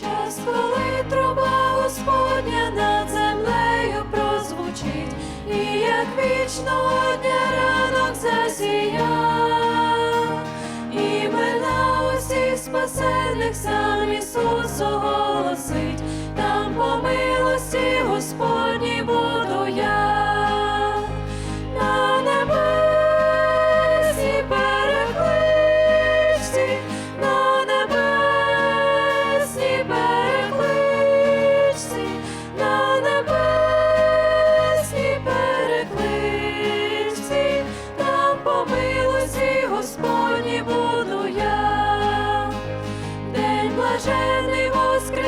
час, коли труба Господня над землею прозвучить, і як вічного дня ранок засія, імена усіх спасених сам Ісус оголосить,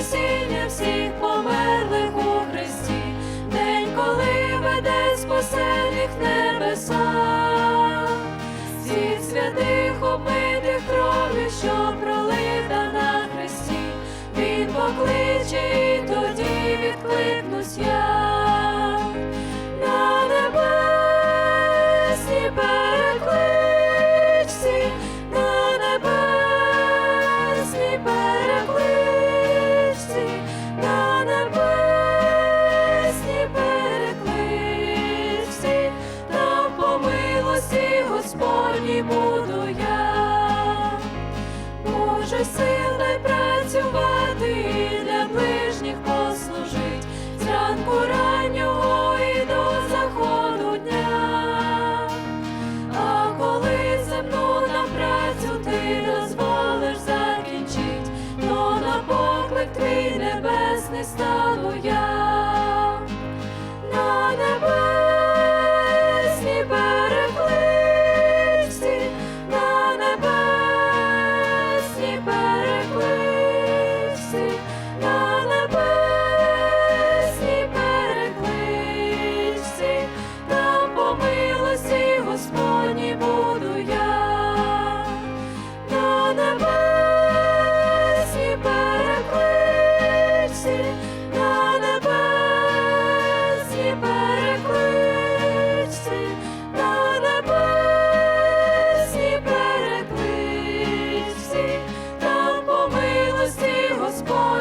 Воскресіння всіх померлих у Христі, день, коли веде спасених небеса, Господній буду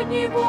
Не сьогодні.